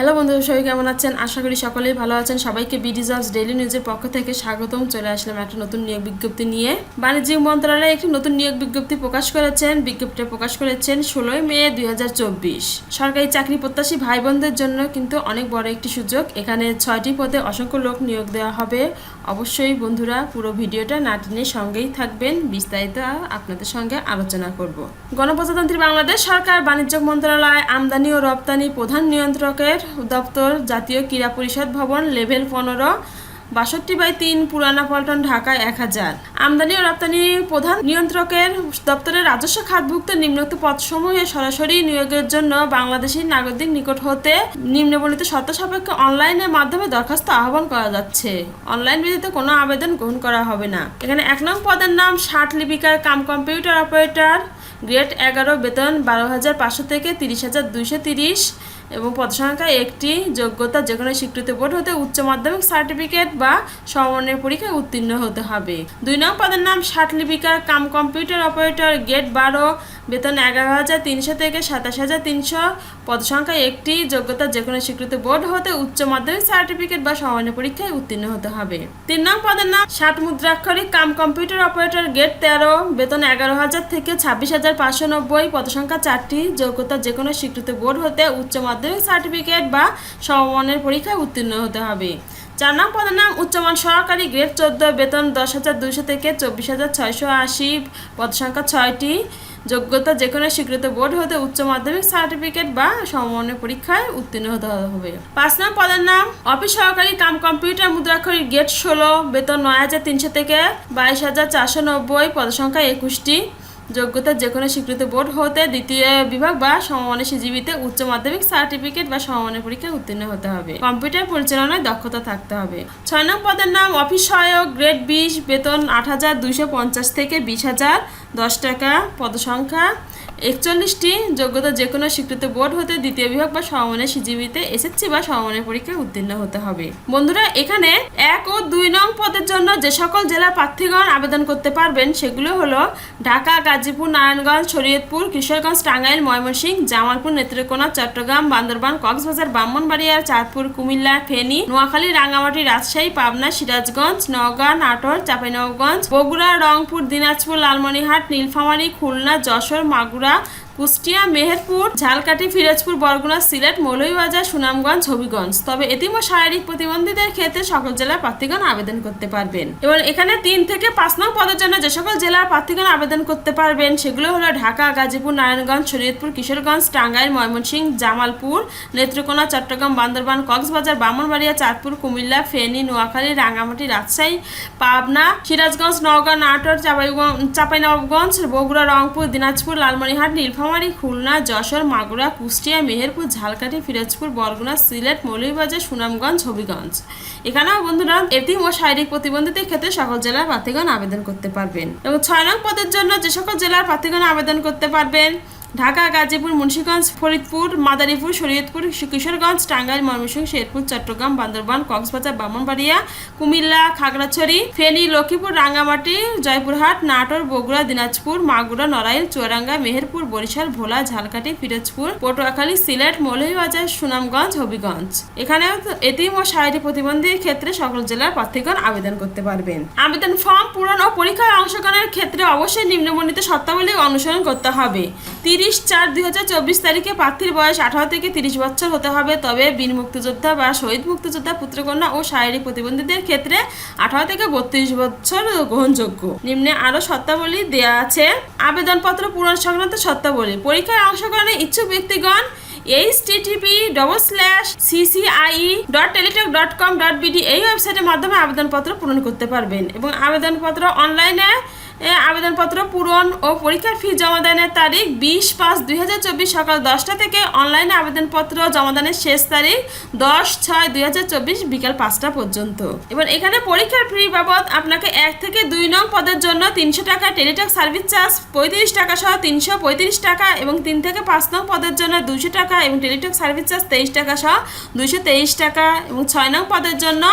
Hello বন্ধুরা সবাই কেমন আছেন? আশা করি সকলেই ভালো আছেন। সবাইকে বিডি জবস ডেইলি নিউজের পক্ষ থেকে স্বাগতম। চলে আসলাম একটা নতুন নিয়োগ বিজ্ঞপ্তি নিয়ে। বাণিজ্যিক মন্ত্রণালয় একটি নতুন নিয়োগ বিজ্ঞপ্তি প্রকাশ করেছেন। বিজ্ঞপ্তিটা প্রকাশ করেছেন ষোলোই মে দুই হাজার চব্বিশ। সরকারি চাকরি প্রত্যাশী ভাই বোনদের জন্য কিন্তু অনেক বড় একটি সুযোগ। এখানে ছয়টি পদে অসংখ্য লোক নিয়োগ দেওয়া হবে। অবশ্যই বন্ধুরা পুরো ভিডিওটা না টেনে সঙ্গেই থাকবেন। বিস্তারিত আপনাদের সঙ্গে আলোচনা করব। গণপ্রজাতন্ত্রী বাংলাদেশ সরকার বাণিজ্য মন্ত্রণালয় আমদানি ও রপ্তানি প্রধান নিয়ন্ত্রকের দপ্তর জাতীয় ক্রীড়া পরিষদ ভবন লেভেল পনেরো, বাষট্টি বাই তিন, পুরানা পল্টন, ঢাকা এক হাজার। আমদানি ও রপ্তানি প্রধান নিয়ন্ত্রকের দপ্তরের রাজস্ব খাতভুক্ত নিম্নোক্ত পদসমূহে সরাসরি নিয়োগের জন্য বাংলাদেশি নাগরিক নিকট হতে নিম্নবর্ণিত শর্ত সাপেক্ষে অনলাইনের মাধ্যমে দরখাস্ত আহ্বান করা যাচ্ছে। অনলাইন ব্যতীত কোনো আবেদন গ্রহণ করা হবে না। এখানে এক নং পদের নাম ষাট লিপিকার কাম কম্পিউটার অপারেটর, গ্রেড এগারো, বেতন বারো হাজার পাঁচশো থেকে তিরিশ হাজার দুইশো তিরিশ এবং পদসংখ্যা একটি, যোগ্যতা যে কোনো স্বীকৃত বোর্ড হতে উচ্চ মাধ্যমিক সার্টিফিকেট বা সমন্বয় পরীক্ষায় উত্তীর্ণ হতে হবে। দুই নং পদের নাম ষাট লিপিকার কাম কম্পিউটার অপারেটর, গেট বারো, বেতন এগারো হাজার তিনশো থেকে সাতাশ হাজার তিনশো। পদসংখ্যা একটি, যোগ্যতা যে কোনো স্বীকৃত বোর্ড হতে উচ্চ মাধ্যমিক সার্টিফিকেট বা সমন্বয় পরীক্ষায় উত্তীর্ণ হতে হবে। তিন নং পদের নাম ষাট মুদ্রাক্ষরিক কাম কম্পিউটার অপারেটর, গেট তেরো, বেতন এগারো হাজার থেকে ছাব্বিশ হাজার পাঁচশো নব্বই। পদসংখ্যা চারটি, যোগ্যতা যে কোনো স্বীকৃত বোর্ড হতে উচ্চ মাধ্যমিক সার্টিফিকেট বা সমমানের পরীক্ষায় উত্তীর্ণ হতে হবে। চার নাম পদের নাম উচ্চমান সহকারী গ্রেড চোদ্দ, বেতন দশ হাজার দুশো থেকে চব্বিশ হাজার ছয়শো আশি পদসংখ্যা ছয়টি। যোগ্যতা যে কোনো স্বীকৃত বোর্ড হতে উচ্চ মাধ্যমিক সার্টিফিকেট বা সমমানের পরীক্ষায় উত্তীর্ণ হতে হবে। পাঁচ নাম পদের নাম অফিস সহকারী কাম কম্পিউটার মুদ্রাক্ষরী গেট ষোলো, বেতন নয় হাজার তিনশো থেকে বাইশ হাজার চারশো নব্বই পদসংখ্যা একুশটি। যোগ্যতা যে কোনো স্বীকৃত বোর্ড হতে দ্বিতীয় বিভাগ বা সমমানের সিজিবিতে উচ্চ মাধ্যমিক সার্টিফিকেট বা সমমানের পরীক্ষায় উত্তীর্ণ হতে হবে। কম্পিউটার পরিচালনায় দক্ষতা থাকতে হবে। ছয় নং পদের নাম অফিস সহায়ক গ্রেড বিশ, বেতন আট হাজার দুইশো পঞ্চাশ থেকে বিশ হাজার দশ টাকা। পদসংখ্যা একচল্লিশটি যোগ্যতা যে কোনো স্বীকৃত বোর্ড হতে দ্বিতীয় বিভাগ বা সমমানের সিজিবিতে এসএসসি বা সমমানের পরীক্ষায় উত্তীর্ণ হতে হবে। বন্ধুরা, এখানে এক ও দুই নং পদের জন্য যে সকল জেলা প্রার্থীগণ আবেদন করতে পারবেন, সেগুলো হলো ঢাকা, গাজীপুর, নারায়ণগঞ্জ, শরীয়তপুর, কিশোরগঞ্জ, টাঙ্গাইল, ময়মনসিংহ, জামালপুর, নেত্রকোনা, চট্টগ্রাম, বান্দরবান, কক্সবাজার, ব্রাহ্মণবাড়িয়া, চাঁদপুর, কুমিল্লা, ফেনী, নোয়াখালী, রাঙ্গামাটি, রাজশাহী, পাবনা, সিরাজগঞ্জ, নওগাঁ, নাটোর, চাঁপাইনবাবগঞ্জ, বগুড়া, রংপুর, দিনাজপুর, লালমনিরহাট, নীলফামারী, খুলনা, যশোর, মাগুরা verdad কুষ্টিয়া, মেহেরপুর, ঝালকাঠি, ফিরোজপুর, বরগুনা, সিলেট, মৌলভীবাজার, সুনামগঞ্জ, হবিগঞ্জ। তবে এতিম ও শারীরিক প্রতিবন্ধীদের ক্ষেত্রে সকল জেলার প্রার্থীগণ আবেদন করতে পারবেন। এবং এখানে তিন থেকে পাঁচ নং পদের জন্য যে সকল জেলার প্রার্থীগণ আবেদন করতে পারবেন, সেগুলো হলো ঢাকা, গাজীপুর, নারায়ণগঞ্জ, শরীয়তপুর, কিশোরগঞ্জ, টাঙ্গাইল, ময়মনসিংহ, জামালপুর, নেত্রকোনা, চট্টগ্রাম, বান্দরবান, কক্সবাজার ব্রাহ্মণবাড়িয়া চাঁদপুর, কুমিল্লা, ফেনী, নোয়াখালী, রাঙ্গামাটি, রাজশাহী, পাবনা, সিরাজগঞ্জ, নওগাঁ, নাটোর চাঁপাইগঞ্জ চাঁপাইনবাবগঞ্জ বগুড়া, রংপুর, দিনাজপুর, লালমনিরহাট, নীলফামারী খুলনা, যশোর, মাগুরা, কুষ্টিয়া, মেহেরপুর, ঝালকাঠি, ফিরোজপুর, বরগুনা, সিলেট, মৌলভীবাজার, সুনামগঞ্জ, হবিগঞ্জ। এখানেও বন্ধুরা এটি ও শারীরিক প্রতিবন্ধীদের ক্ষেত্রে সকল জেলার প্রার্থীগণ আবেদন করতে পারবেন। এবং ছয় নং পদের জন্য যে সকল জেলার প্রার্থীগণ আবেদন করতে পারবেন ঢাকা, গাজীপুর, মুন্সীগঞ্জ, ফরিদপুর, মাদারীপুর, শরীয়তপুর, কিশোরগঞ্জ, টাঙ্গাইল, ময়মনসিংহ, শেরপুর, চট্টগ্রাম, বান্দরবান, কক্সবাজার, ব্রাহ্মণবাড়িয়া, কুমিল্লা, খাগড়াছড়ি, ফেনী, লক্ষ্মীপুর, রাঙ্গামাটি, জয়পুরহাট, নাটোর, বগুড়া, দিনাজপুর, মাগুরা, নড়াইল, চুয়াডাঙ্গা, মেহেরপুর, বরিশাল, ভোলা, ঝালকাঠি, পিরোজপুর, পটুয়াখালী, সিলেট, মৌলভীবাজার, সুনামগঞ্জ, হবিগঞ্জ। এখানেও তো এতিম ও শারীরিক প্রতিবন্ধীর ক্ষেত্রে সকল জেলার প্রার্থীগণ আবেদন করতে পারবেন। আবেদন ফর্ম পূরণ ও পরীক্ষায় অংশগ্রহণের ক্ষেত্রে অবশ্যই নিম্নবর্ণিত শর্তাবলী অনুসরণ করতে হবে। তিরিশ চার দুই হাজার চব্বিশ তারিখে প্রার্থীর বয়স আঠারো থেকে তিরিশ বছর হতে হবে। তবে বীর মুক্তিযোদ্ধা বা শহীদ মুক্তিযোদ্ধা, পুত্রকন্যা ও শারীরিক প্রতিবন্ধীদের ক্ষেত্রে আঠারো থেকে বত্রিশ বছর গ্রহণযোগ্য। নিম্নে আরও শর্তাবলী দেওয়া আছে। আবেদনপত্র পূরণ সংক্রান্ত শর্তাবলী। পরীক্ষায় অংশগ্রহণে ইচ্ছুক ব্যক্তিগণ H TTP double slash CCI dot Teletalk dot com dot BD এই ওয়েবসাইটের মাধ্যমে আবেদনপত্র পূরণ করতে পারবেন এবং আবেদনপত্র অনলাইনে আবেদনপত্র পূরণ ও পরীক্ষার ফি জমাদানের তারিখ বিশ পাঁচ দুই সকাল দশটা থেকে অনলাইনে আবেদনপত্র জমাদানের শেষ তারিখ দশ ছয় দুই বিকাল পাঁচটা পর্যন্ত। এবার এখানে পরীক্ষার ফি বাবদ আপনাকে এক থেকে দুই নং পদের জন্য তিনশো টাকা টেলিটক সার্ভিস চার্জ, পঁয়ত্রিশ টাকা সহ তিনশো পঁয়ত্রিশ টাকা এবং তিন থেকে পাঁচ নং পদের জন্য দুশো টাকা এবং টেলিটক সার্ভিস চার্জ তেইশ টাকা সহ দুশো তেইশ টাকা এবং ছয় নং পদের জন্য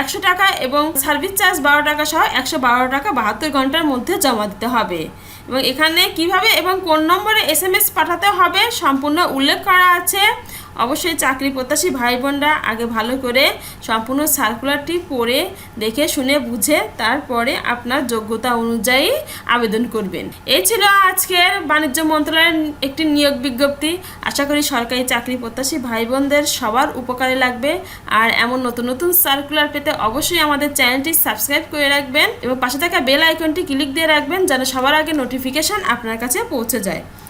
একশো টাকা এবং সার্ভিস চার্জ বারো টাকা সহ একশো বারো টাকা বাহাত্তর ঘণ্টার মধ্যে জমা দিতে হবে। এবং এখানে কীভাবে এবং কোন নম্বরে এস পাঠাতে হবে, সম্পূর্ণ উল্লেখ করা আছে। অবশ্যই চাকরি প্রত্যাশী ভাই বোনরা আগে ভালো করে সম্পূর্ণ সার্কুলারটি পড়ে দেখে, শুনে, বুঝে, তারপরে আপনার যোগ্যতা অনুযায়ী আবেদন করবেন। এই ছিল আজকের বাণিজ্য মন্ত্রণালয়ের একটি নিয়োগ বিজ্ঞপ্তি। আশা করি সরকারি চাকরি প্রত্যাশী ভাই বোনদের সবার উপকারে লাগবে। আর এমন নতুন নতুন সার্কুলার পেতে অবশ্যই আমাদের চ্যানেলটি সাবস্ক্রাইব করে রাখবেন এবং পাশে থাকা বেল আইকনটি ক্লিক দিয়ে রাখবেন যেন সবার আগে নোটিফিকেশন আপনার কাছে পৌঁছে যায়।